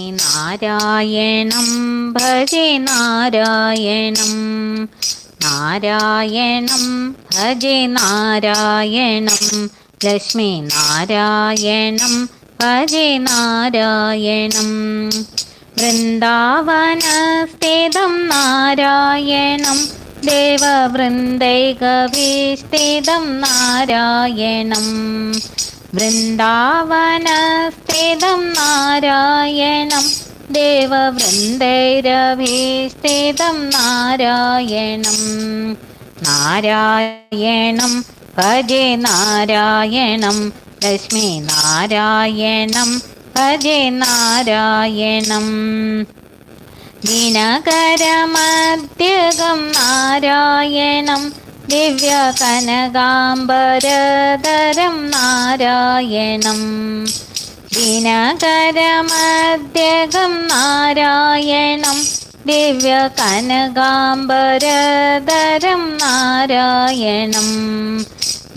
നാരായണം ഭജെ നാരായണം. നാരായണം ഭജെ നാരായണം. ലക്ഷ്മി നാരായണം ഭജെ നാരായണം. വൃന്ദാവനസ്ഥിതം നാരായണം ദേവവൃന്ദൈകവിസ്ഥിതം നാരായണം. വൃന്ദാവനസ്ഥിതം നാരായണം. ദേവവൃന്ദൈരഭീസ്ഥിതം നാരായണം. നാരായണം ഭജെ നാരായണം. ലക്ഷ്മി നാരായണം ഭജെ നാരായണം. ദിനകരമദ്യകം നാരായണം. ദിവ്യകനകാംബരധരം നാരായണം. ദിനകരമദ്യകം നാരായണം. ദിവ്യകനകാംബരധരം നാരായണം.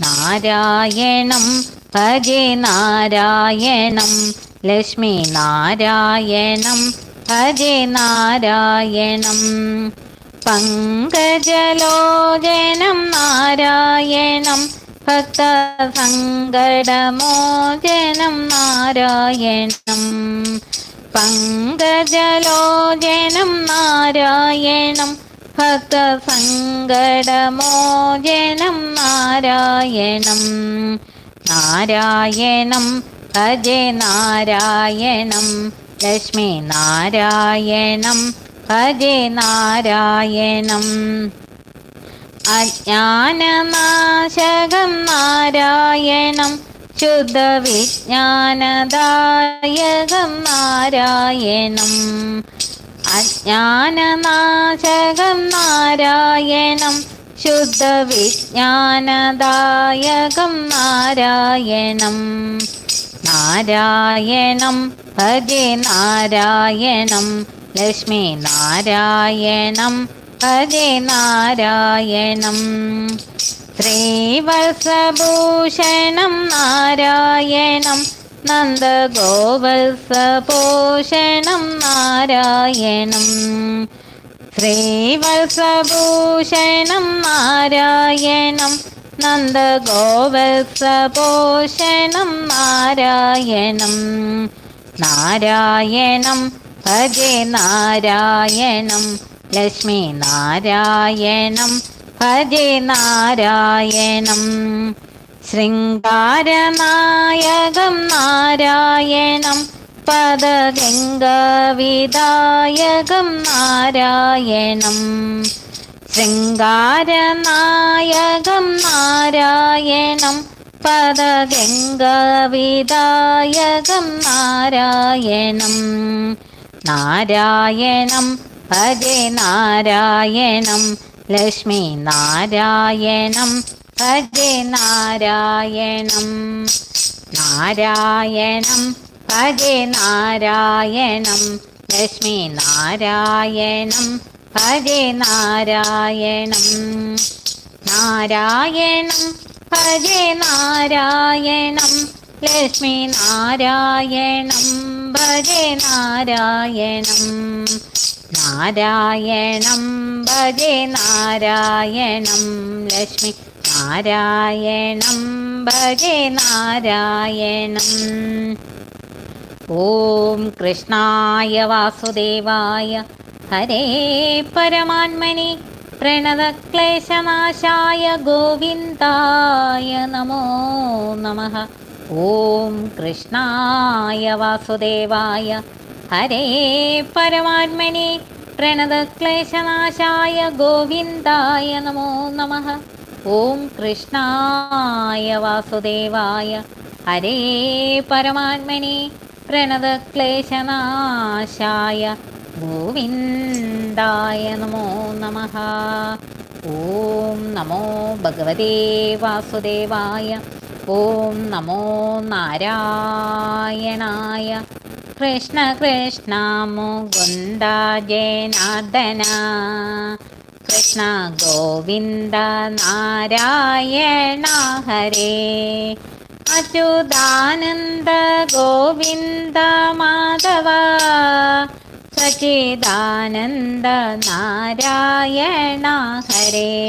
നാരായണം ഭജെ നാരായണം. ലക്ഷ്മി നാരായണം ഭജെ നാരായണം. പങ്കജലോചനം നാരായണം ഭക്തസങ്കടമോചനം നാരായണം. പങ്കജലോചനം നാരായണം ഭക്തസങ്കടമോചനം നാരായണം. നാരായണം ഭജ നാരായണം ലക്ഷ്മി നാരായണം ഭജെ നാരായണം അജ്ഞാനനാശകം നാരായണം. ശുദ്ധവിജ്ഞാനദായകം നാരായണം. അജ്ഞാനനാശകം നാരായണം. ശുദ്ധവിജ്ഞാനദായകം നാരായണം. നാരായണം ഭജെ നാരായണം ലക്ഷ്മി നാരായണം. ഭജെ നാരായണം. ശ്രീവത്സഭൂഷണം നാരായണം. നന്ദഗോവത്സഭൂഷണം നാരായണം. ശ്രീവത്സഭൂഷണം നാരായണം. നന്ദഗോവത്സഭൂഷണം നാരായണം. നാരായണം. ഭജെ നാരായണം ലക്ഷ്മി നാരായണം ഭജെ നാരായണം. ശൃംഗാരനായകം നാരായണം പദഗംഗവിദായകം നാരായണം. ശൃംഗാരനായകം നാരായണം പദഗംഗവിദായകം നാരായണം. നാരായണം. ഭജേ നാരായണം. ലക്ഷ്മി നാരായണം. ഭജേ നാരായണം. നാരായണം. ഭജേ നാരായണം. ലക്ഷ്മി നാരായണം. ഭജേ നാരായണം. നാരായണം. ഭജേ നാരായണം. ലക്ഷ്മി നാരായണം ഭജേ നാരായണം. നാരായണം ഭജേ നാരായണം. ലക്ഷ്മി നാരായണം ഭജേ നാരായണം. ഓം കൃഷ്ണായ വാസുദേവായ ഹരേ പരമാത്മനി പ്രണതക്ലേശനാശായ ഗോവിന്ദായ നമോ നമഃ. ഓം കൃഷ്ണായ വാസുദേവായ ഹരേ പരമാത്മനെ പ്രണതക്ലേശനാശായ ഗോവിന്ദായ നമോ നമ. ഓം കൃഷ്ണായ വാസുദേവായ ഹരേ പരമാത്മനെ പ്രണതക്ലേശനാശായ ഗോവിന്ദായ നമോ നമ. ഓം നമോ ഭഗവതേ വാസുദേവായ ഓം നമോ നാരായണായ കൃഷ്ണ കൃഷ്ണ മുകുന്ദ ജനാർദ്ദന. കൃഷ്ണ ഗോവിന്ദ നാരായണ ഹരേ. അച്യുതാനന്ദ ഗോവിന്ദ മാധവ. സച്ചിദാനന്ദ നാരായണ ഹരേ.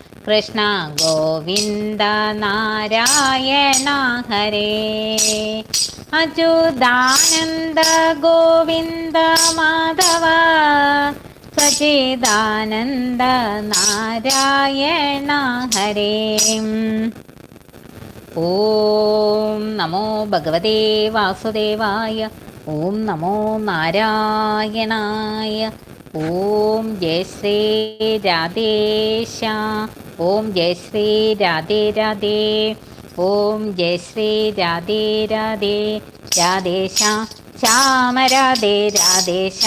കൃഷ്ണ ഗോവിന്ദ നാരായണ ഹരേ. അച്യുതാനന്ദ ഗോവിന്ദ മാധവ. സച്ചിദാനന്ദ നാരായണ ഹരേ. ഓം നമോ ഭഗവതേ വാസുദേവായ. ഓം നമോ നാരായണായ. ഓം ജയ ശ്രീ രാധേശ ഓം ജയ ശ്രീ രാധേ രാധേ. ഓം ജയ ശ്രീ രാധേ രാധേ. രാധേശ ശ്യാമ രാധേ രാധേശ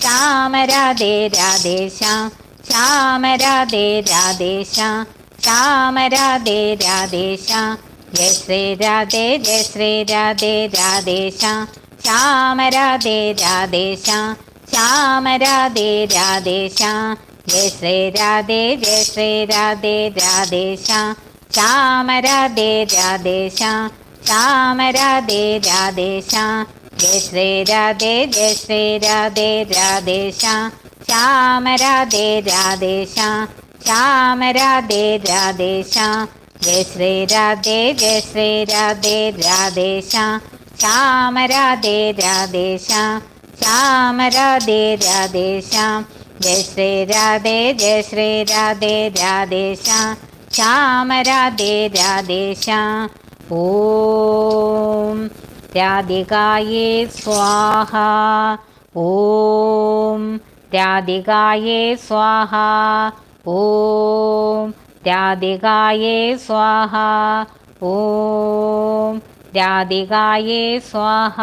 ശ്യാമ രാധേ രാധേശ ശ്യാമ രാധേ രാധേശ ശ്യാമ രാധേ രാധേശ ജയ ശ്രീ രാധേ ജയ ശ്രീ രാധേ രാധേശ ശ്യാമ രാധേ രാധേശ ശ്യാമ രാധേ രാധേശ ജയ ശ്രീ രാധേ ജയ ശ്രീ രാധേ രാധേശ ശ്യാമ രാധേ രാധേശ ശ്യാമ രാധേ രാധേശ ജയ ശ്രീ രാധേ ജയ ശ്രീ രാധേ രാധേശ ശ്യാമ രാധേ രാധേശ ശ്യാമ രാധേ രാധേശ ജയ ശ്രീ രാധേ ജയ ശ്രീ രാധേ രാധേശ ശ്യാമ രാധേ രാധേശ ശ്യാമ രാധേ രാധേശ ജയ ശ്രീ രാധേ ജയ ശ്രീ രാധേ രാധേശ ശ്യാമ രാധേ രാധേശ ഓം രാധികായേ സ്വാഹ. ഓം രാധികായേ സ്വാഹ. ഓം രാധികായേ സ്വാഹ. ഓം രാധികായേ സ്വാഹ.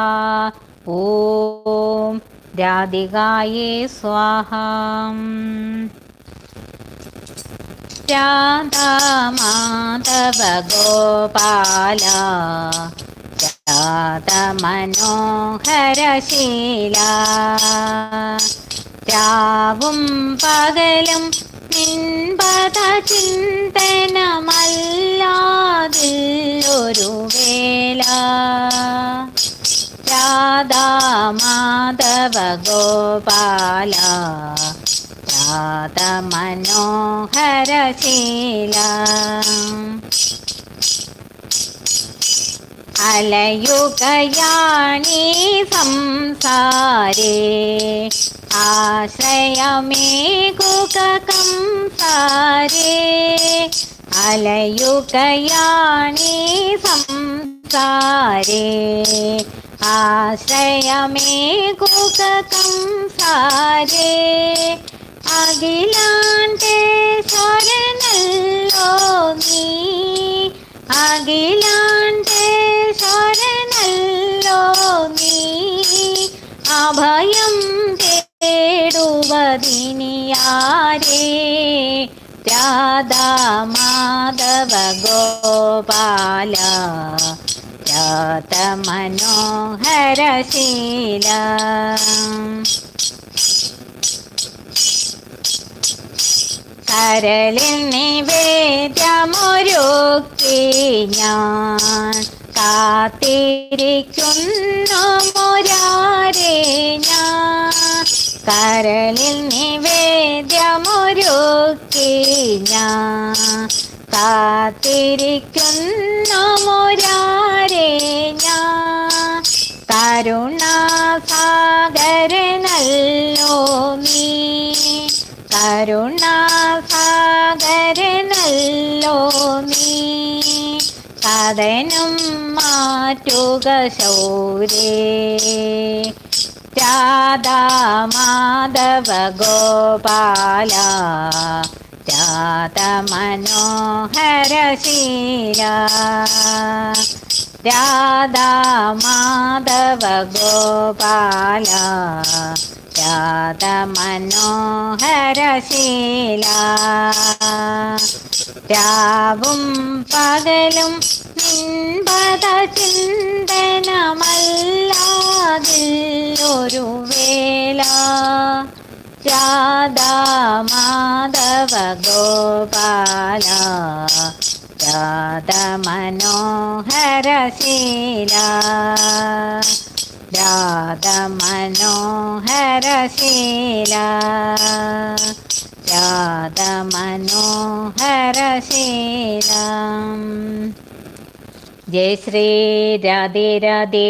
ഓം രാധികായേ സ്വാഹ. രാധാമാധവ ഗോപാല രാധമനോഹരശീല. രാവും പകലും നിൻപത ഒരു വേല. രാധാമാധവ ഗോപാല രാധമനോഹരശീല. അലയുകയാണീ സംസാരേ ആശ്രയമേകുക കംസാരേ അലയുകയാണീ സംസാരേ ആശ്രയമേകുക കംസാരേ അഖിലാണ്ടേശ്വരനല്ലോ നീ. അഖിലാണ്ടേശ്വരനല്ലോ നീ. അഭയം തേടുവതിനിയാരേ. രാധാ മാധവ ഗോപാല. മനോഹരശീല. കരളിൽ നിവേദ്യമൊരുക്കി ഞാൻ കാത്തിരിക്കുന്നു മുരാരേ ഞാൻ. കരളിൽ നിവേദ്യമൊരുക്കി ഞാൻ കാത്തിരിക്കുന്നു മുരാരെ ഞാൻ. കരുണാസാഗരനല്ലോ നീ. കരുണാസാഗരനല്ലോ നീ. കഥനും മാറ്റുക ശൗരേ. രാധാ മാധവ ഗോപാല. രാധ മനോഹരശീല രാധാ മാധവ ഗോപാല രാധ മനോഹരശീല രാവും പകലും നിൻപത ചിന്തനമല്ലാതിൽ ഒരു വേല രാധാ മാധവ ഗോപാല രാധ മനോഹരശീല രാധ മനോഹരശീല രാധ മനോഹരശീല ജയ ശ്രീ രാധേ രാധേ.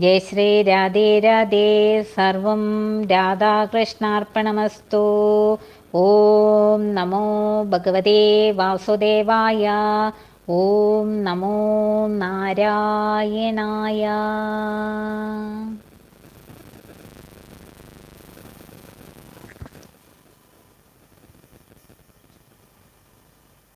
ജയ ശ്രീ രാധേ രാധേ. സർവം രാധാകൃഷ്ണാർപ്പണമസ്തു. ഓം നമോ ഭഗവതേ വാസുദേവായ. ഓം നമോ നാരായണായ.